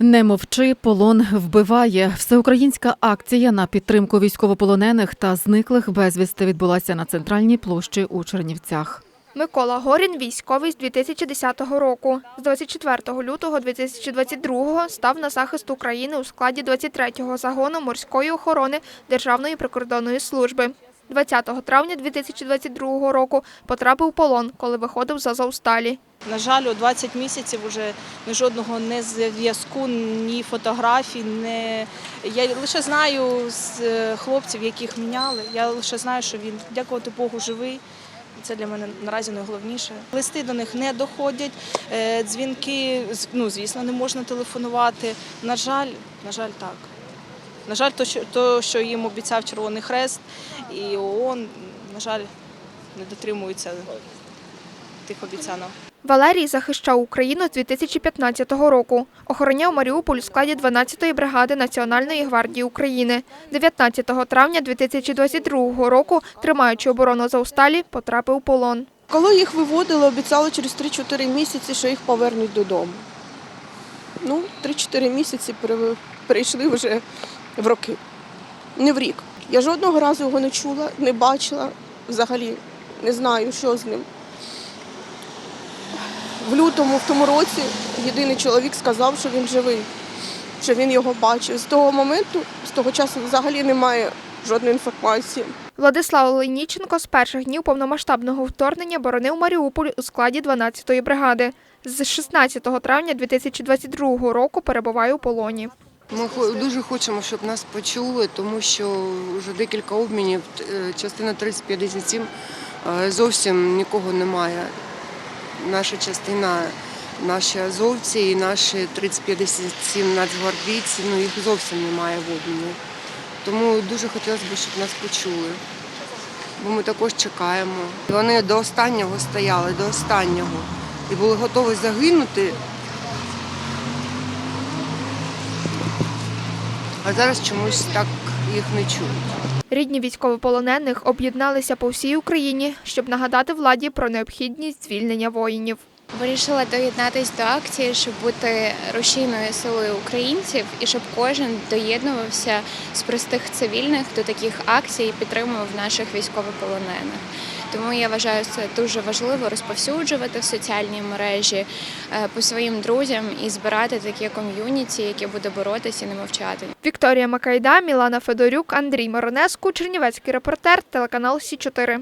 Не мовчи, полон вбиває. Всеукраїнська акція на підтримку військовополонених та зниклих безвісти відбулася на центральній площі у Чернівцях. Микола Горін військовий з 2010 року. З 24 лютого 2022 став на захист України у складі 23-го загону морської охорони Державної прикордонної служби. 20 травня 2022 року потрапив у полон, коли виходив з Азовсталі. На жаль, у 20 місяців вже ні жодного не зв'язку, ні фотографій. Не... Я лише знаю з е, хлопців, яких міняли. Я лише знаю, що він, дякувати Богу, живий. Це для мене наразі найголовніше. Листи до них не доходять, е, дзвінки, ну, звісно, не можна телефонувати. На жаль, на жаль, так. На жаль, то, що, то, що їм обіцяв Червоний Хрест і ООН, на жаль, не дотримуються тих обіцянок. Валерій захищав Україну з 2015 року. Охороняв Маріуполь у складі 12-ї бригади Національної гвардії України. 19 травня 2022 року, тримаючи оборону Азовсталі, потрапив у полон. Коли їх виводили, обіцяли через 3-4 місяці, що їх повернуть додому. Ну, 3-4 місяці перейшли вже в роки. Не в рік. Я жодного разу його не чула, не бачила, взагалі не знаю, що з ним. В лютому, в тому році, єдиний чоловік сказав, що він живий, що він його бачив. З того моменту, з того часу взагалі немає жодної інформації. Владислав Лейніченко з перших днів повномасштабного вторгнення боронив Маріуполь у складі 12-ї бригади. З 16 травня 2022 року перебуває у полоні. Ми дуже хочемо, щоб нас почули, тому що вже декілька обмінів. е, Частина 3057 е, зовсім нікого немає. Наша частина, наші азовці і наші 3057 нацгвардійці, ну їх зовсім немає в обміні. Тому дуже хотілося б, щоб нас почули. Бо ми також чекаємо. Вони до останнього стояли, до останнього. І були готові загинути А зараз чомусь так їх не чують. Рідні військовополонених об'єдналися по всій Україні, щоб нагадати владі про необхідність звільнення воїнів. Вирішила доєднатись до акції, щоб бути рушійною силою українців і щоб кожен доєднувався з простих цивільних до таких акцій і підтримував наших військовополонених. Тому я вважаю це дуже важливо розповсюджувати в соціальній мережі е, по своїм друзям і збирати таке ком'юніті, яке буде боротися і не мовчати. Вікторія Макайда, Мілана Федорюк, Андрій Моронеску, Чернівецький репортер, телеканал Сі 4